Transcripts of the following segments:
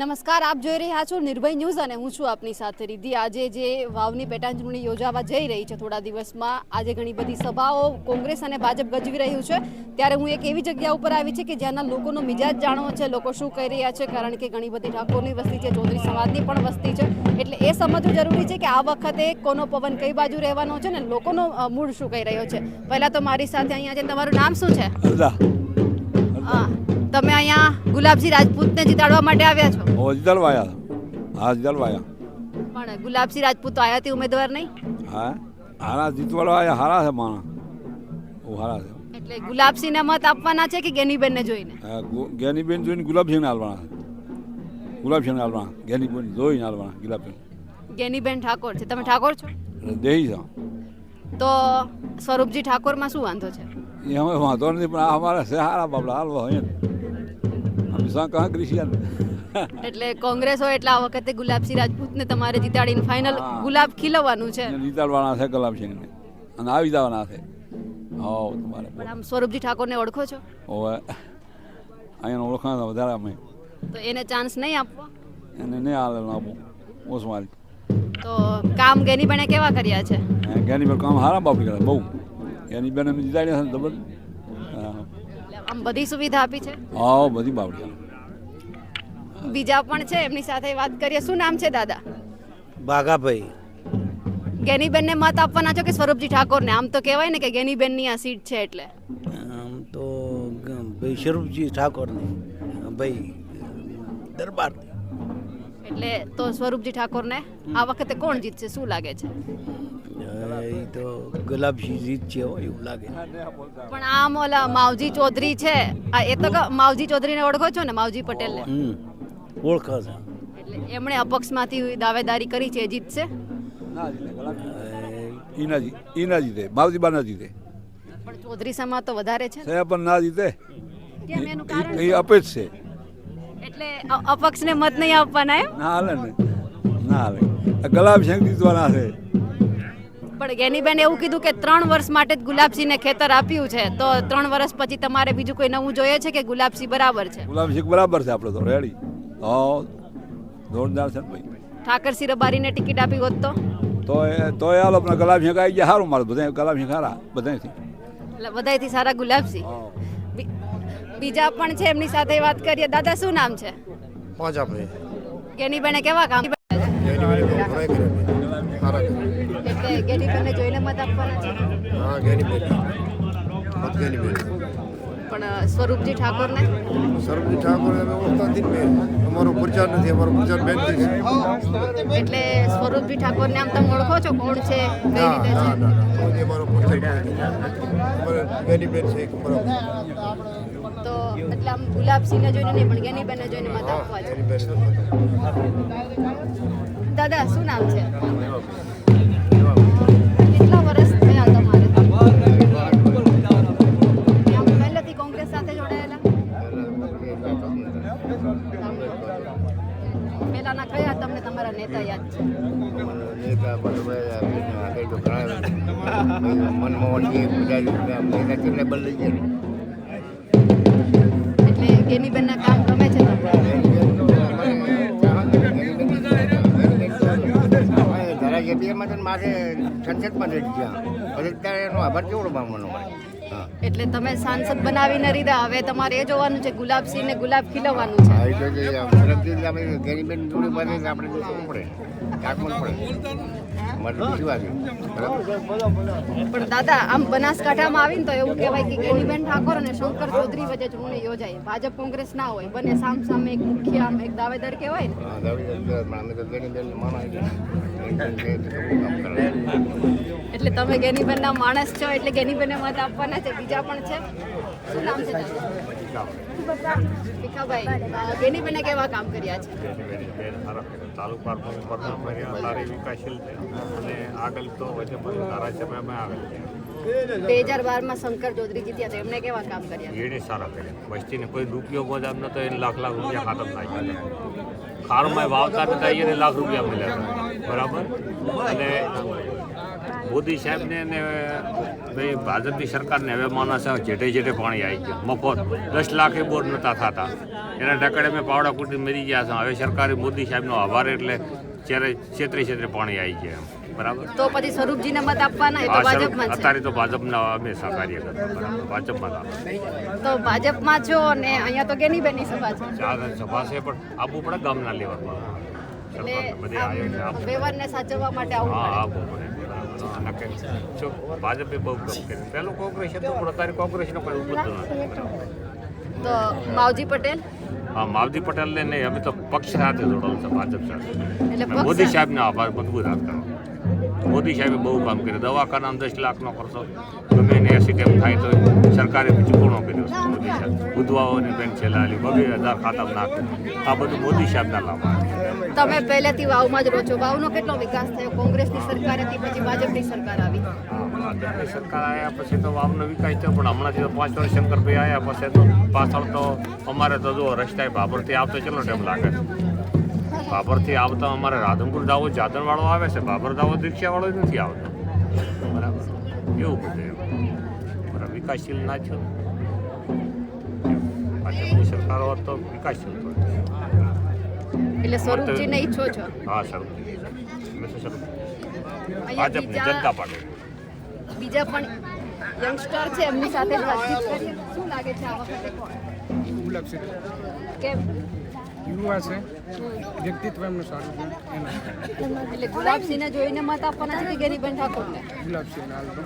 નમસ્કાર આપ જોઈ રહ્યા છો નિર્ભય ન્યૂઝ અને હું છું આપની સાથે રીધિ આજે જે વાવની પેટા ચૂંટણી યોજાવા જઈ રહી છે થોડા દિવસમાં આજે ઘણી બધી સભાઓ કોંગ્રેસ અને ભાજપ ગજવી રહ્યું છે. ત્યારે હું એક એવી જગ્યા ઉપર આવી છે કે જ્યાંના લોકોનો મિજાજ જાણવો છે લોકો શું કહી રહ્યા છે કારણ કે ઘણી બધી ઠાકોરની વસ્તી છે ચૌધરી સમાજની પણ વસ્તી છે. એટલે એ સમજવું જરૂરી છે કે આ વખતે કોનો પવન કઈ બાજુ રહેવાનો છે ને લોકોનો મૂળ મૂડ શું કહી રહ્યો છે. પહેલાં તો મારી સાથે અહીંયા છે તમારું નામ શું છે? હા, તમે અહીંયા ગુલાબસિંહ રાજપૂતને જીતાડવા માટે આવ્યા છો? ઓ જલવાયા હા જલવાયા પણ ગુલાબસિંહ રાજપૂત તો આયાતી ઉમેદવાર નહીં? હા? હારા જીતવાડો આયા હારા છે માણા બહુ હારા છે. એટલે ગુલાબસિંહને મત આપવાના છે કે ગેનીબેનને જોઈને? ગેનીબેન જોઈને ગુલાબસિંહને હાલવાના છે. ગુલાબસિંહને હાલવાના ગેનીબેન જોઈને હાલવાના ગુલાબસિંહ ગેનીબેન ઠાકોર છે. તમે ઠાકોર છો? દેહી છો. તો સ્વરૂપજી ઠાકોરમાં શું વાંધો છે? એ અમે વાંધો નથી પણ આ અમારા હારા બાપડા. હાલવા હોય ને કહા ક્રિશ્ચિયન. એટલે કોંગ્રેસ હોય એટલે આ વખતે ગુલાબસિંહ રાજપૂતને તમારે જીતાડીને ફાઇનલ ગુલાબ ખીલવવાનું છે. જીતાડવાના છે ગુલાબસિંહને. અને આવી જવાના છે. હો તમારે. પણ આમ સ્વરૂપજી ઠાકોરને ઓળખો છો? હવે. અહીંયા ઓળખાણ વધારે અમે. તો એને ચાન્સ નહીં આપવો? એને નહીં હાલે આપું. ઓસમારી તો કામ ગેનીબેને કેવા કર્યા છે? ગેની પર કામ હારા બાપડી કરે બહુ. એની બેન જીતાડ્યા છે જબરદસ્ત આમ બધી સુવિધા આપી છે? હા બધી બાવડી બીજા પણ છે એમની સાથે વાત કરીએ. શું નામ છે દાદા? બાઘાભાઈ. ગેનીબેનને મત આપવાના છો કે સ્વરૂપજી ઠાકોરને? આમ તો કહેવાય ને કે ગેનીબેનની આ સીટ છે એટલે. આમ તો ભાઈ સ્વરૂપજી ઠાકોરની ભાઈ દરબાર એટલે તો સ્વરૂપજી ઠાકોરને આ વખતે કોણ જીતશે? શું લાગે છે? એ તો ગુલાબજી જીત છે એવું લાગે. પણ આમ ઓલા માવજી ચૌધરી છે આ એ તો માવજી ચૌધરીને ઓળખો છો ને માવજી પટેલને? હમ ઓળખો છો. એટલે એમણે અપક્ષમાંથી દાવેદારી કરી છે એ જીતશે? ઈ ના જી ઈ ના જીતે માવજી બા જીતે. પણ ચૌધરી સમા તો વધારે છે. પણ ના જીતે. એ અપેજ છે. એટલે અપક્ષને મત નહીં આપવાના એમ? ના હાલે ને. ના હાલે. ગુલાબસિંહ ગુલાબ જીતવાના છે. પણ ગેનીબેન એવું કીધું કે ત્રણ વર્ષ માટે જ ગુલાબસિંહને ખેતર આપ્યું છે. તો ત્રણ વર્ષ પછી તમારે બીજું કોઈ નવું જોઈએ છે કે ગુલાબસિંહ બરાબર છે? ગુલાબસિંહ બરાબર છે આપણે તો. રેડી હા. જોરદાર છે ભાઈ. ઠાકરસિંહ રબારીને ટિકિટ આપી હોત તો? તો એ તો એ હાલો પણ ગુલાબસિંહ આવી ગયા. સારું મારે બધા ગુલાબસિંહ સારા. બધાથી એટલે બધાથી સારા ગુલાબસિંહ. બીજા પણ છે એમની સાથે વાત કરીએ. દાદા શું નામ છે? પાંજાભાઈ. કેની ગેનીબેને કેવા કામ એની કેની એટલે ગેનીબેનને જોઈને મત આપવાના છે? હા ગેની બેન મત ગેની બેન પણ સ્વરૂપજી ઠાકોરને? સ્વરૂપજી ઠાકોર અમે ઓળખતા નથી ને બેન અમારો પ્રચાર નથી અમારો પ્રચાર બેન એટલે સ્વરૂપજી ઠાકોરને આમ તમે ઓળખો છો કોણ છે કઈ ના રીતે ના છે? ના કોઈ અમારો પ્રચાર બેન છે એટલે આમ ગુલાબસિંહને જોઈને નહીં પણ ગેનીબેનને જોઈને માતા આપવા છે દાદા શું નામ છે? કેટલા વર્ષ થયા તમારે? પહેલેથી કોંગ્રેસ સાથે જોડાયેલા? પહેલાના કયા તમને તમારા નેતા યાદ છે? નેતા બરોબર મનમોહનજી નેતા કેટલે બદલી ગયા. ગેનીબેનના કામ ગમે છે તમને ધારાસભ્યમાં તો મારે સંસદમાં રહી ગયા અત્યારે ત્યારે એનો આભાર કેવડો માનવાનો હા એટલે તમે સાંસદ બનાવીને રીધા હવે તમારે એ જોવાનું છે ગુલાબસિંહ ને ગુલાબ ખીલવવાનું છે. આપણે ગરીબેન જોડી બને આપણે જોવું પડે? પડે? પણ દાદા આમ બનાસકાંઠામાં આવીને તો એવું કહેવાય કે ગેનીબેન ઠાકોર અને શંકર ચૌધરી વચ્ચે ચૂંટણી યોજાય. ભાજપ કોંગ્રેસ ના હોય બંને સામ સામે એક મુખ્ય આમ એક દાવેદાર કહેવાય ને. છે એટલે તમે ગેની ગેનીબેનના માણસ છો, એટલે ગેનીબેનને મત આપવાના છે. બીજા પણ છે. શું નામ છે ભીખાભાઈ. ગેનીબેને કેવા કામ કર્યા છે? તાલુકા પ્રમુખ સારી વિકાસશીલ છે અને આગળ તો વચ્ચે ધારાસભ્યમાં છે બે હજાર બારમાં શંકર ચૌધરી જીત્યા હતા એમને કેવા કામ કર્યા? એને સારા કર્યા. વસ્તીને કોઈ રૂપિયો ગોદામ નતો એને લાખ લાખ રૂપિયા ખાતમ થાય ખારમાં વાવતા નતા એને લાખ રૂપિયા મળ્યા બરાબર? અને મોદી સાહેબને અને ભાઈ ભાજપની સરકારને હવે માણસ જેઠે જેઠે પાણી આવી ગયું. મફત. દસ લાખે બોર નહોતા થતા. એના ટકડે મેં પાવડા કુટી મરી ગયા છે. હવે સરકારે મોદી સાહેબનો આભાર એટલે જ્યારે છેતરે છેતરે પાણી આવી ગયા એમ. બરાબર? તો પછી સ્વરૂપજીને મત આપવાના એ તો ભાજપમાં છે. અત્યારે તો ભાજપના હંમેશા કાર્ય કરતા ભાજપમાં તો ભાજપમાં છો અને અહીંયા તો ગેનીબેનની સભા છે? ચાર સભા છે પણ આવવું પડે ગામના લેવલમાં. વ્યવહારને સાચવવા માટે આવવું હા પડે. આવવું પડે જો ભાજપે બહુ કામ કર્યું. પહેલું કોંગ્રેસ હતું પણ અત્યારે કોંગ્રેસનો કોઈ નથી તો માવજી પટેલ? હા માવજી પટેલને નહીં અમે તો પક્ષ સાથે જોડાવું છે ભાજપ સાથે. મોદી? સાહેબને આભાર મજબૂત હાથ કરો મોદી સાહેબે બહુ કામ કર્યું. દવાખાના દસ લાખનો ખર્ચો. ગમે એને એસી ટેમ થાય તો સરકારે ચૂકવણો કર્યો છે મોદી સાહેબ. વિધવાઓની પેન્શન આલી બબે હજાર ખાતા નાખ્યું. આ બધું મોદી સાહેબના લાભ તમે પહેલેથી વાવમાં જ રહો છો. વાવનો કેટલો વિકાસ થયો? કોંગ્રેસની સરકાર હતી પછી ભાજપની સરકાર આવી. ભાજપની સરકાર આવ્યા પછી તો વાવનો વિકાસ થયો પણ હમણાંથી તો પાંચ વર્ષ શંકરભાઈ આવ્યા પછી તો પાછળ તો અમારે તો જો રસ્તાએ બાબરથી આવતો કેટલો ટાઈમ લાગે? ભાભરથી આવતા અમારે રાધનપુર દાવો જાદરવાળો આવે છે બાબર દાવો રિક્ષાવાળો જ નથી આવતો. બરાબર. એવું બધું બરાબર વિકાસશીલ ના છો ભાજપની સરકારો હોત તો વિકાસશીલ તો એટલે સ્વરૂપજીને ઈચ્છો છો? હા અહીંયા ભાજપની બીજા જનતા પાર્ટી. બીજા પણ યંગસ્ટર છે એમની સાથે વાતચીત કરીએ. શું લાગે છે આ વખતે કોણ? કેમ? યુવા છે. વ્યક્તિત્વ એમનું સારું છે. એના. એટલે ગુલાબસિંહને જોઈને મત આપવાના છે કે ગેનીબેન ઠાકોરને? ગુલાબસિંહ લાલ તો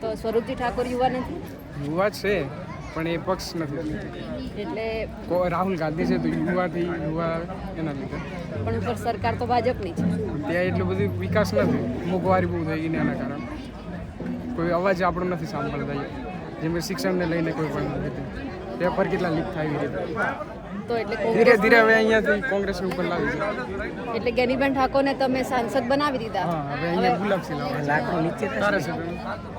તો સ્વરૂપજી ઠાકોર યુવા નથી? યુવા છે પણ એ પક્ષ નથી. એટલે રાહુલ ગાંધી છે તો યુવાથી યુવા એના લીધે. પણ ઉપર સરકાર તો ભાજપની છે. ત્યાં એટલું બધું વિકાસ નથી. મોંઘવારી બહુ થઈ ગઈ એના કારણે. કોઈ અવાજ આપણો નથી સાંભળતા. જેમ કે શિક્ષણને લઈને કોઈ પણ રીતે. પેપર કેટલા લીક થાય એવી રીતે. તો એટલે ધીરે ધીરે હવે અહીંયાથી કોંગ્રેસ ઉપર લાવી છે. એટલે ગેનીબેન ઠાકોરને તમે સાંસદ બનાવી દીધા. હવે અહીંયા ગુલાબસિંહ લાવે ધારાસભ્ય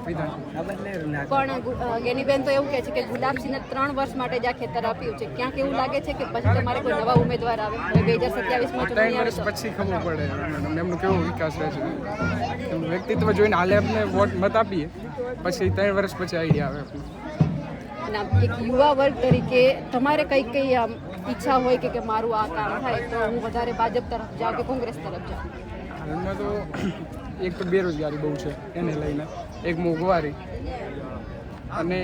વિધાન. પણ ગુ- અ, ગેનીબેન તો એવું કહે છે કે ગુલાબસિંહને ત્રણ વર્ષ માટે જ આ ખેતર આપ્યું છે. ક્યાંક એવું લાગે છે કે પછી તમારે કોઈ નવા ઉમેદવાર આવે. હવે બે હજાર સત્યાવીસમાં ત્રણ ચૂંટણી આવે વર્ષ પછી ખબર પડે એમનો. કેવો વિકાસ રહે છે? વ્યક્તિત્વ જોઈને હાલે આપણે વોટ મત આપીએ. પછી ત્રણ વર્ષ પછી આઈડિયા આવે આપણને. અને એક યુવા વર્ગ તરીકે તમારે કઈ કઈ આમ ઈચ્છા હોય કે કે મારું આ કામ થાય, તો હું વધારે ભાજપ તરફ જાઉં કે કોંગ્રેસ તરફ જાઉં? હાલમાં તો એક તો બેરોજગારી બહુ છે એને લઈને, એક મોંઘવારી. અને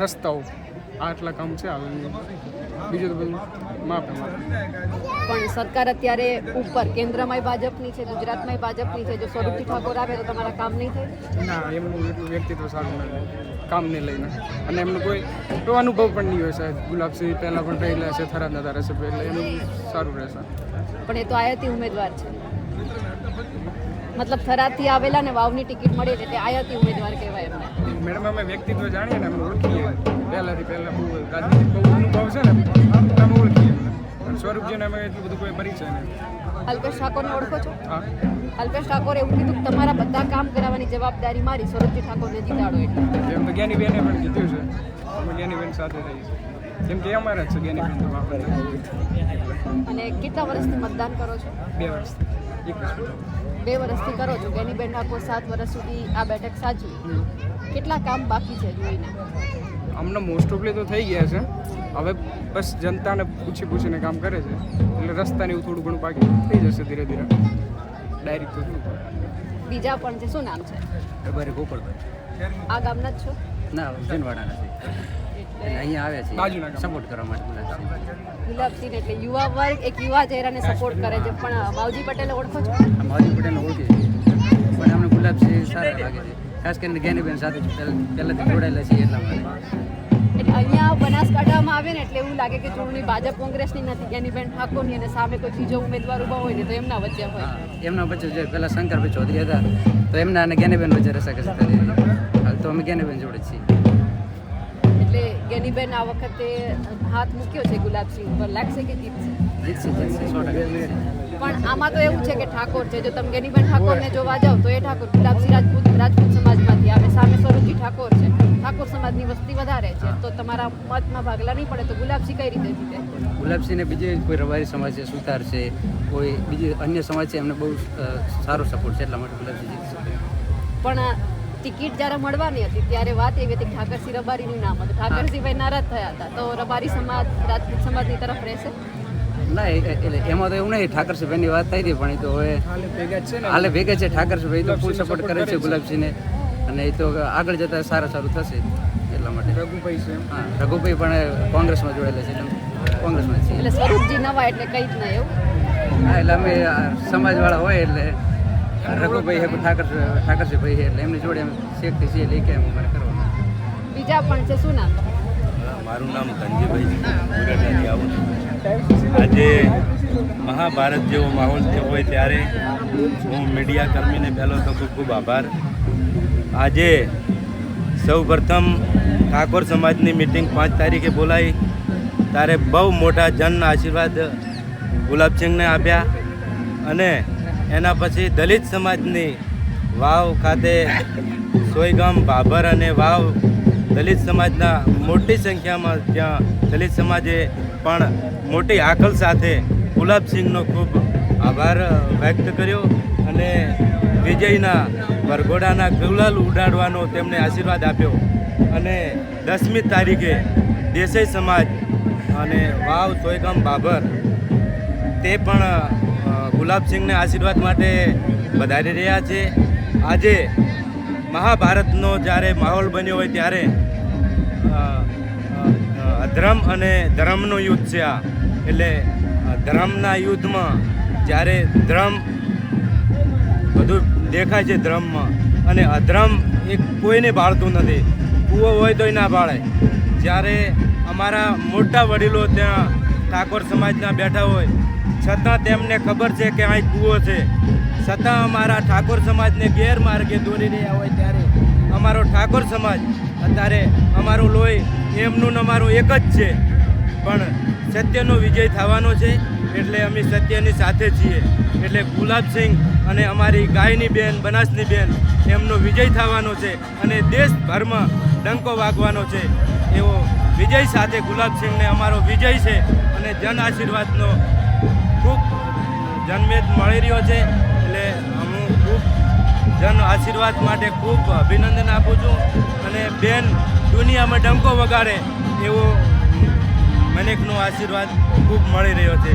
રસ્તાઓ. આટલા કામ છે બીજું તો બધું માપે પણ સરકાર અત્યારે ઉપર કેન્દ્રમાંય ભાજપની છે ગુજરાતમાંય ભાજપની છે. જો સ્વરૂપજી ઠાકોર આવે તો તમારા કામ નહીં થાય? ના એમનું એટલું વ્યક્તિત્વ સારું નથી કામને લઈને. અને એમનું કોઈ એવો અનુભવ પણ નહીં હોય સાહેબ. ગુલાબસિંહ પહેલાં પણ રહેલા છે થરાદના ધારાસભ્ય એટલે એનું સારું રહેશે. પણ એ તો આયાતી ઉમેદવાર છે. મતલબ થરાદથી આવેલા ને વાવની ટિકિટ મળી એટલે આયાતી ઉમેદવાર કહેવાય એમને. મેડમ અમે વ્યક્તિત્વ જાણીએ ને અમે ઓળખીએ. પહેલાંથી પહેલાં બહુ રાજનીતિ બહુ અનુભવ છે ને અમે ઓળખીએ સ્વરૂપજીને અમે એટલું બધું કોઈ પરિચય નહીં અલ્પેશ ઠાકોરને ઓળખો છો? અલ્પેશ ઠાકોરે એવું કીધું કે તમારા બધા કામ કરાવવાની જવાબદારી મારી સ્વરૂપજી ઠાકોરને જીતાડો એટલે. એમ તો જ્ઞાનીબેને પણ કીધું છે અમે જ્ઞાનીબેન સાથે રહીએ જેમ કે અમારા છે જ્ઞાનીબેન અને કેટલા વર્ષથી મતદાન કરો છો? બે વર્ષ એક મિનિટ બે વર્ષથી કરો છો કે એની બેન આખો સાત વર્ષ સુધી આ બેઠક સાચવી? કેટલા કામ બાકી છે જોઈને? અમને મોસ્ટ ઓફલી તો થઈ ગયા છે. હવે બસ જનતાને પૂછી પૂછીને કામ કરે છે. એટલે રસ્તાને એવું થોડું ઘણું બાકી થઈ જશે ધીરે ધીરે. ડાયરેક્ટ તો શું? બીજા પણ છે શું નામ છે? ગોપાલભાઈ. આ ગામના જ છો? ના જનવાડા નથી. અહીંયા આવે છે. સપોર્ટ કરવા માટે ગુલાબસિંહ ગુલાબસિંહ એટલે યુવા વર્ગ એક યુવા ચહેરાને સપોર્ટ કરે છે. પણ માવજી પટેલ ઓળખો છો? માવજી પટેલ ઓળખી છે પણ અમને ગુલાબસિંહ સારા લાગે છે. ખાસ કરીને જ્ઞાનીબેન સાથે પહેલાંથી જોડાયેલા છીએ એટલા માટે. અહીંયા બનાસકાંઠામાં આવે ને એટલે એવું લાગે કે ચૂંટણી ભાજપ કોંગ્રેસની નથી ગેનીબેન ઠાકોરની અને સામે કોઈ ત્રીજો ઉમેદવાર ઊભા હોય ને તો એમના વચ્ચે હોય. એમના વચ્ચે જે પહેલાં શંકરભાઈ ચૌધરી હતા તો એમના અને જ્ઞાનીબેન વચ્ચે રસાકસી થતી હતી. હાલ તો અમે જ્ઞાનીબેન જોડે છીએ. એટલે ગેનીબેન આ વખતે હાથ મૂક્યો છે ગુલાબસિંહ ઉપર. લાગશે કે જીતશે? જીતશે જીતશે સો ટકા પણ આમાં તો એવું છે કે ઠાકોર છે. જો તમે ગેનીબેન ઠાકોરને જોવા જાવ તો એ ઠાકોર ગુલાબસિંહ રાજપૂત રાજપૂત સમાજમાંથી આવે. સામે સ્વરૂપજી ઠાકોર છે. ઠાકોર સમાજની વસ્તી વધારે છે તો તમારા મતમાં ભાગલા નહીં પડે તો ગુલાબસિંહ કઈ રીતે જીતે? ગુલાબસિંહને બીજે કોઈ રબારી સમાજ છે સુતાર છે કોઈ બીજી અન્ય સમાજ છે એમને બહુ સારો સપોર્ટ છે એટલા માટે ગુલાબસિંહ જીતી શકે. પણ ટિકિટ જ્યારે મળવાની હતી ત્યારે વાત એવી હતી કે ઠાકરસિંહ રબારીનું નામ હતું. ઠાકરસિંહભાઈ નારાજ થયા હતા. તો રબારી સમાજ રાજપૂત સમાજની તરફ રહેશે? ના એટલે એમાં તો એવું નહીં ઠાકરસિંહભાઈની વાત થઈ હતી પણ એ તો હવે હાલે ભેગા છે ને. હાલે ભેગા છે. ઠાકરસિંહભાઈ તો ફૂલ સપોર્ટ કરે છે. ગુલાબસિંહને. અને એ તો આગળ જતાં સારું સારું થશે એટલા માટે. રઘુભાઈ છે હા રઘુભાઈ પણ કોંગ્રેસમાં જોડાયેલા છે એટલે કોંગ્રેસમાં છે. એટલે સ્વરૂપજી નવા એટલે કંઈ જ ના એવું? હા એટલે અમે સમાજવાળા હોય એટલે રઘુભાઈ હેપુ ઠાકર ઠાકરસિંહભાઈ છે એટલે એમની જોડે અમે શેખથી છીએ લઈ કે અમારે કરવાનું. બીજા પણ છે શું નામ? મારું નામ ધનજીભાઈ આવું છું. આજે મહાભારત જેવો માહોલ થયો હોય ત્યારે હું મીડિયા કર્મીને પહેલો તો ખૂબ ખૂબ આભાર. આજે સૌ પ્રથમ ઠાકોર સમાજની મિટિંગ પાંચ તારીખે બોલાવી ત્યારે બહુ મોટા જન આશીર્વાદ ગુલાબસિંહને આપ્યા અને એના પછી દલિત સમાજની વાવ ખાતે સોયગામ ભાભર અને વાવ દલિત સમાજના મોટી સંખ્યામાં ત્યાં દલિત સમાજે પણ મોટી આકલ સાથે ગુલાબસિંહનો ખૂબ આભાર વ્યક્ત કર્યો અને વિજયના વરઘોડાના ગુલાલ ઉડાડવાનો તેમને આશીર્વાદ આપ્યો. અને દસમી તારીખે દેસાઈ સમાજ અને વાવ સોયગામ બાબર તે પણ ગુલાબસિંહને આશીર્વાદ માટે વધારી રહ્યા છે. આજે મહાભારતનો જ્યારે માહોલ બન્યો હોય ત્યારે અધર્મ અને ધર્મનું યુદ્ધ છે આ. એટલે ધર્મના યુદ્ધમાં જ્યારે ધર્મ બધું દેખાય છે ધ્રમમાં અને અધ્રમ એ કોઈને બાળતું નથી. કૂવો હોય તોય ના બાળે. જ્યારે અમારા મોટા વડીલો ત્યાં ઠાકોર સમાજના બેઠા હોય, છતાં તેમને ખબર છે કે અહીં કૂવો છે. છતાં અમારા ઠાકોર સમાજને ગેરમાર્ગે દોરી રહ્યા હોય ત્યારે અમારો ઠાકોર સમાજ, અત્યારે અમારું લોહી, એમનું ને અમારું એક જ છે. પણ સત્યનો વિજય થવાનો છે. એટલે અમે સત્યની સાથે છીએ. એટલે ગુલાબસિંહ અને અમારી ગાયની બેન, બનાસની બેન, એમનો વિજય થવાનો છે અને દેશભરમાં ડંકો વાગવાનો છે. એવો વિજય સાથે ગુલાબસિંહને અમારો વિજય છે અને જન આશીર્વાદનો ખૂબ જન્મેદ મળી રહ્યો છે. એટલે હું ખૂબ જન આશીર્વાદ માટે ખૂબ અભિનંદન આપું છું અને બેન દુનિયામાં ડંકો વગાડે એવો મનેકનો આશીર્વાદ ખૂબ મળી રહ્યો છે.